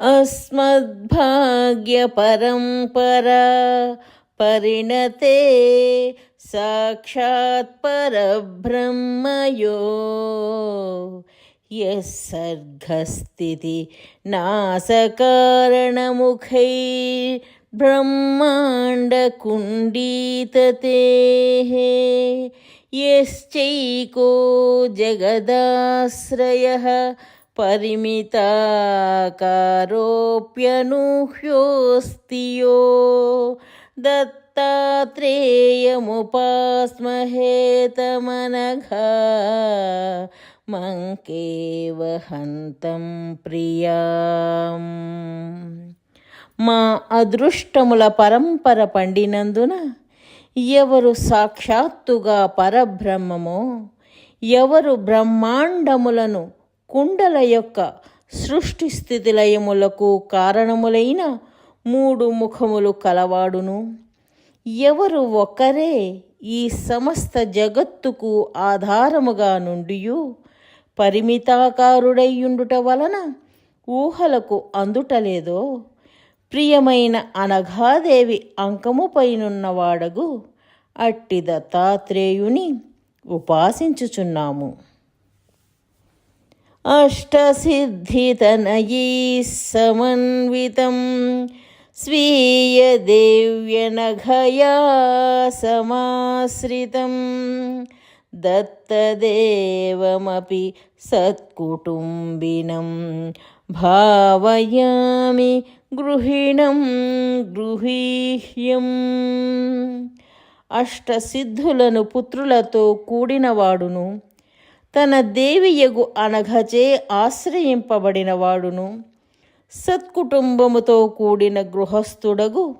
अस्मद्भाग्यपरम्परा परिणते साक्षात् परब्रह्मयो। यः सर्गस्थिति नासकारणमुखैर्ब्रह्माण्डकुण्डीततेः। यश्चैको जगदाश्रयः परिमिताकारोऽप्यनूह्योऽस्ति यो दत्तात्रेयमुपास्महेतमनघा మంకేవ హంతం ప్రియాం మా అదృష్టముల పరంపర పండినందున ఎవరు సాక్షాత్తుగా పరబ్రహ్మమో ఎవరు బ్రహ్మాండములను కుండల యొక్క సృష్టి స్థితిలయములకు కారణములైన మూడు ముఖములు కలవాడును. ఎవరు ఒకరే ఈ సమస్త జగత్తుకు ఆధారముగా నుండియు. పరిమితాకారుడైయుండుట వలన ఊహలకు అందుటలేదో ప్రియమైన అనఘాదేవి అంకముపైనున్నవాడగు అట్టి దత్తాత్రేయుని ఉపాసించుచున్నాము. అష్టసిద్ధితనయీ సమన్వితం స్వీయ స్వీయదేవ్యనఘయా సమాశ్రితం దత్తదేవమపి సత్కుటుంబినం భావయామి గృహిణం గృహీహ్యం అష్టసిద్ధులను పుత్రులతో కూడినవాడును। తన దేవియగు అనఘచే ఆశ్రయింపబడినవాడును. సత్కుటుంబముతో కూడిన గృహస్థుడగు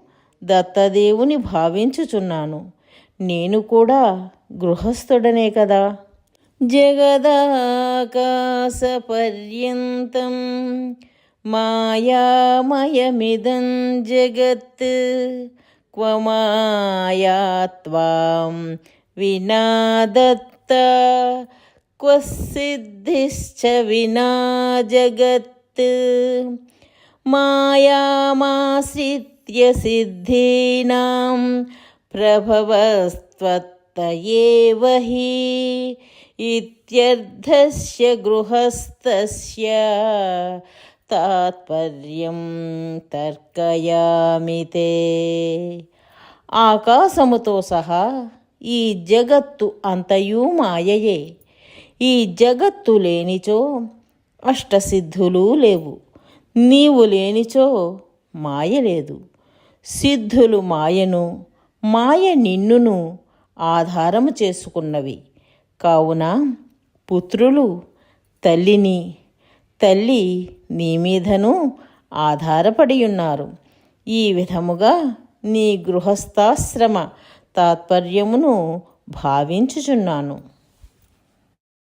దత్తదేవుని భావించుచున్నాను. నేను కూడా గృహస్థుడనే కదా. జగదాకాశపర్యంతం మాయామయమిదం జగత్ క్వమాయా వినాదత్త త్వాం దత్త క్వ సిద్ధిశ్చ వినా జగత్ మాయామాశ్రిత్య సిద్ధీనాం ప్రభవస్త్వత్త ఏవ హి ఇత్యర్థస్య గృహస్థస్య తాత్పర్యం తర్కయామి తే ఆకాశముతో సహా ఈ జగత్తు అంతయు మాయయే ఈ జగత్తు లేనిచో అష్టసిద్ధులు లేవు. నీవు లేనిచో మాయ లేదు. సిద్ధులు మాయను మాయ నిన్నును ఆధారము చేసుకున్నవి. కావున పుత్రులు తల్లిని తల్లి నీ మీదను ఆధారపడి ఉన్నారు ఈ విధముగా నీ గృహస్థాశ్రమ తాత్పర్యమును భావించుచున్నాను.